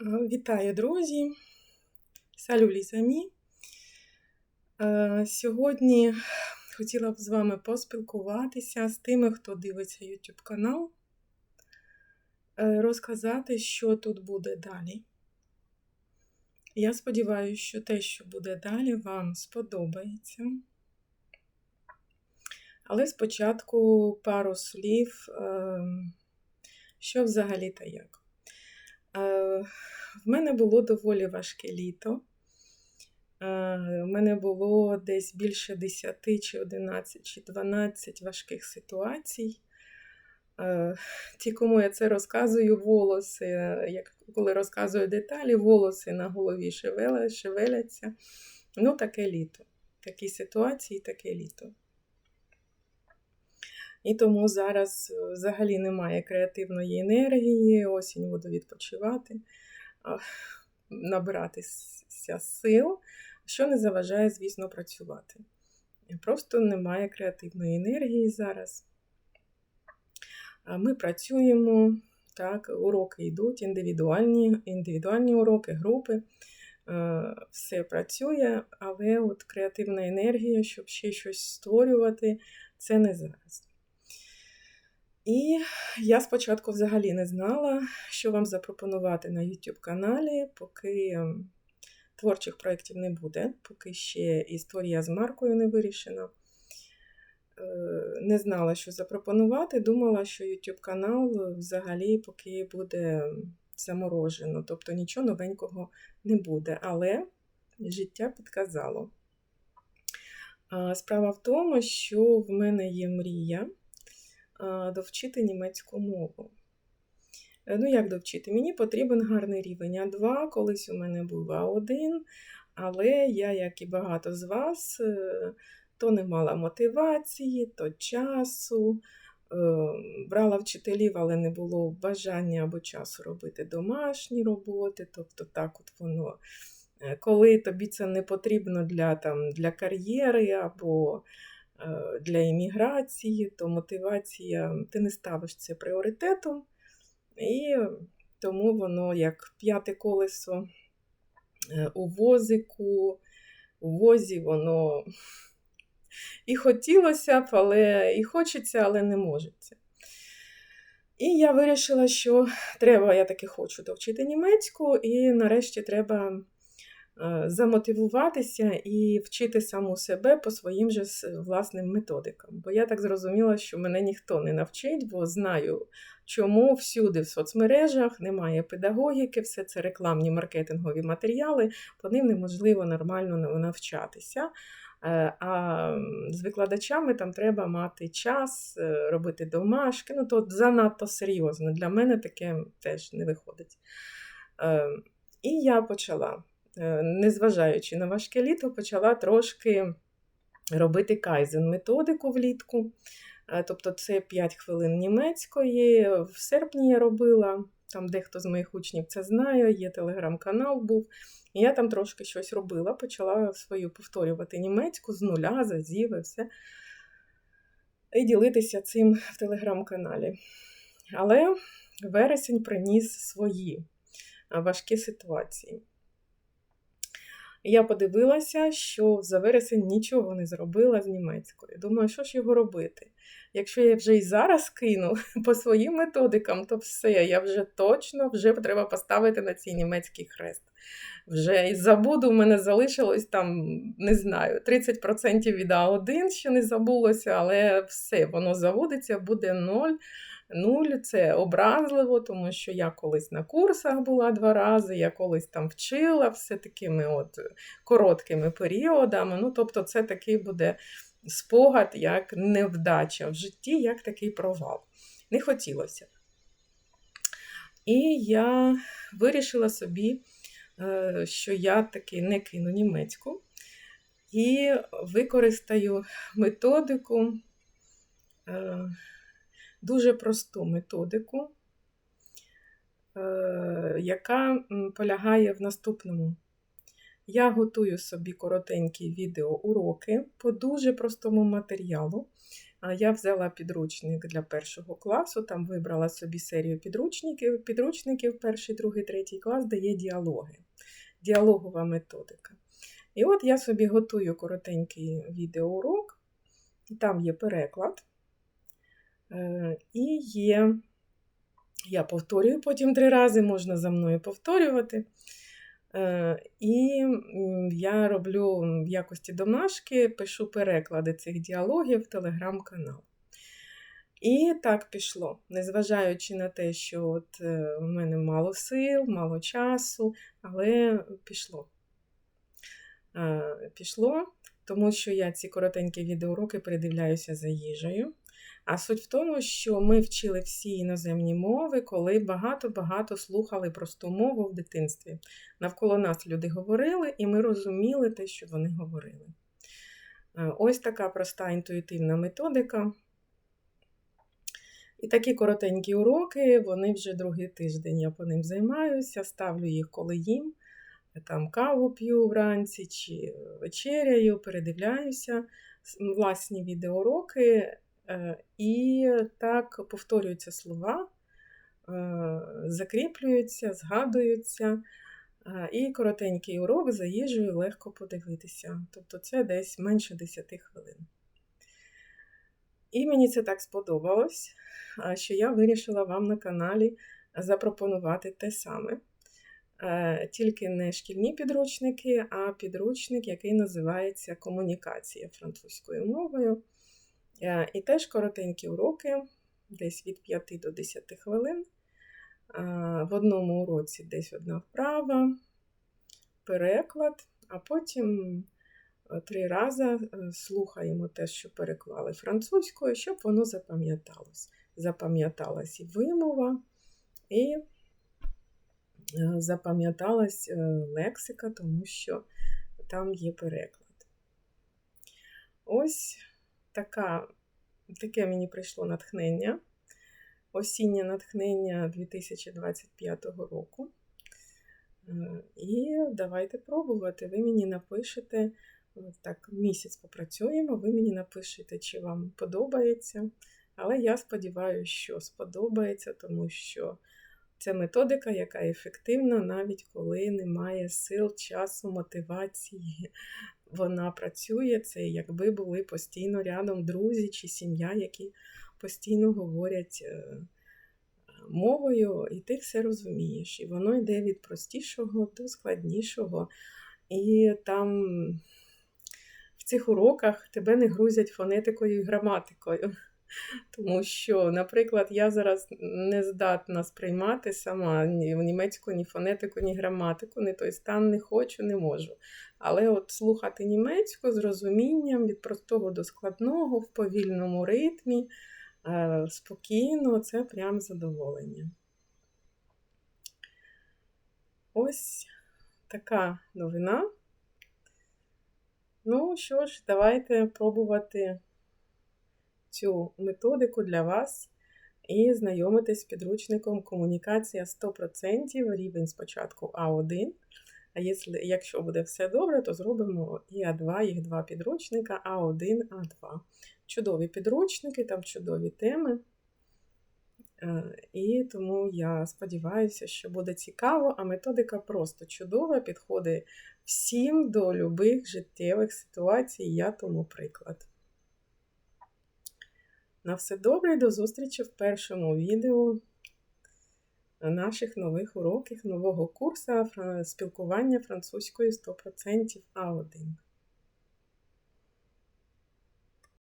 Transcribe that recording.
Вітаю, друзі! Салю лізамі. Е, Сьогодні хотіла б з вами поспілкуватися з тими, хто дивиться YouTube канал, е, розказати, що тут буде далі. Я сподіваюся, що те, що буде далі, вам сподобається. Але спочатку пару слів, е, що взагалі та як. В мене було доволі важке літо. У мене було десь більше 10 чи 11 чи 12 важких ситуацій. Ті, кому я це розказую, волоси, як коли розказую деталі, волоси на голові шевеляться. Ну, таке літо. Такі ситуації, таке літо. І тому зараз взагалі немає креативної енергії, осінь буду відпочивати набиратися сил, що не заважає, звісно, працювати. Просто немає креативної енергії зараз. Ми працюємо, так, уроки йдуть, індивідуальні, індивідуальні уроки, групи. Все працює, але от креативна енергія, щоб ще щось створювати, це не зараз. І я спочатку взагалі не знала, що вам запропонувати на YouTube каналі, поки ем, творчих проєктів не буде, поки ще історія з маркою не вирішена. Е, не знала, що запропонувати. Думала, що YouTube канал взагалі поки буде заморожено, тобто нічого новенького не буде. Але життя підказало. Справа в тому, що в мене є мрія довчити німецьку мову. Е, ну, як довчити? Мені потрібен гарний рівень А2, колись у мене був А1, але я, як і багато з вас, е, то не мала мотивації, то часу. Е, брала вчителів, але не було бажання або часу робити домашні роботи. Тобто, так от воно, коли тобі це не потрібно для там, для кар'єри або для імміграції, то мотивація, ти не ставиш це пріоритетом, і тому воно як п'яте колесо е, у возику, у возі воно і хотілося б, але і хочеться, але не можеться. І я вирішила, що треба, я таки хочу довчити німецьку, і нарешті треба Е, замотивуватися і вчити саму себе по своїм же власним методикам. Бо я так зрозуміла, що мене ніхто не навчить, бо знаю, чому всюди в соцмережах немає педагогіки, все це рекламні маркетингові матеріали, по ним неможливо нормально навчатися. Е, а з викладачами там треба мати час, е, робити домашки. Ну, то занадто серйозно. Для мене таке теж не виходить. І я почала. Е, незважаючи на важке літо, почала трошки робити кайзен-методику влітку. Е, тобто це 5 хвилин німецької. В серпні я робила, там дехто з моїх учнів це знає, є телеграм-канал був. І я там трошки щось робила, почала свою повторювати німецьку з нуля, за зіви, все. І ділитися цим в телеграм-каналі. Але вересень приніс свої важкі ситуації. Я подивилася, що за вересень нічого не зробила з німецькою. Думаю, що ж його робити? Якщо я вже і зараз кину по своїм методикам, то все, я вже точно вже треба поставити на цей німецький хрест. Вже і забуду, в мене залишилось там, не знаю, 30% від А1, що не забулося, але все, воно заводиться, буде ноль. Нуль це образливо, тому що я колись на курсах була два рази, я колись там вчила все такими от короткими періодами. Ну, Тобто, це такий буде спогад, як невдача в житті, як такий провал. Не хотілося. І я вирішила собі, е, що я таки не кину німецьку і використаю методику. Дуже просту методику, е, яка полягає в наступному. Я готую собі коротенькі відеоуроки по дуже простому матеріалу. Я взяла підручник для першого класу, там вибрала собі серію підручників, підручників перший, другий, третій клас, де є діалоги, діалогова методика. І от я собі готую коротенький відеоурок, там є переклад. Е, І є, я повторюю потім три рази, можна за мною повторювати. Е, І я роблю в якості домашки, пишу переклади цих діалогів в телеграм-канал. І так пішло, незважаючи на те, що от е, в мене мало сил, мало часу, але пішло. Пішло, тому що я ці коротенькі відеоуроки передивляюся за їжею. А суть в тому, що ми вчили всі іноземні мови, коли багато-багато слухали просту мову в дитинстві. Навколо нас люди говорили, і ми розуміли те, що вони говорили. Е, Ось така проста інтуїтивна методика. І такі коротенькі уроки, вони вже другий тиждень я по ним займаюся, ставлю їх, коли їм. Там каву п'ю вранці чи вечеряю, передивляюся власні відеоуроки. Е, І так повторюються слова, е, закріплюються, згадуються. Е, І коротенький урок за їжею легко подивитися. Тобто це десь менше 10 хвилин. І мені це так сподобалось, що я вирішила вам на каналі запропонувати те саме. Тільки не шкільні підручники, а підручник, який називається Комунікація французькою мовою. Е, і теж коротенькі уроки, десь від 5 до 10 хвилин. В одному уроці десь одна вправа, переклад, а потім е, три рази е, слухаємо те, що переклали французькою, щоб воно запам'яталось. Запам'яталась і вимова, і запам'яталась лексика, тому що там є переклад. Ось така, таке мені прийшло натхнення, осіннє натхнення 2025 року. Е, і давайте пробувати. Ви мені напишете, так, місяць попрацюємо, ви мені напишете, чи вам подобається. Але я сподіваюся, що сподобається, тому що це методика, яка ефективна, навіть коли немає сил, часу, мотивації вона працює, це якби були постійно рядом друзі чи сім'я, які постійно говорять е, мовою, і ти все розумієш. І воно йде від простішого до складнішого. І там в цих уроках тебе не грузять фонетикою і граматикою. Тому що, наприклад, я зараз не здатна сприймати сама ні німецьку, ні фонетику, ні граматику, ні той стан не хочу, не можу. Але от слухати німецьку з розумінням від простого до складного, в повільному ритмі, е, спокійно, це прям задоволення. Ось така новина. Ну що ж, давайте пробувати цю методику для вас і знайомитись з підручником комунікація 100% рівень спочатку А1. А якщо буде все добре, то зробимо і А2, їх два підручника, А1, А2. Чудові підручники, там чудові теми. Е, і тому я сподіваюся, що буде цікаво, а методика просто чудова, підходить всім до любих життєвих ситуацій, я тому приклад. На все добре до зустрічі в першому відео наших нових уроків, нового курсу спілкування французькою 100% А1.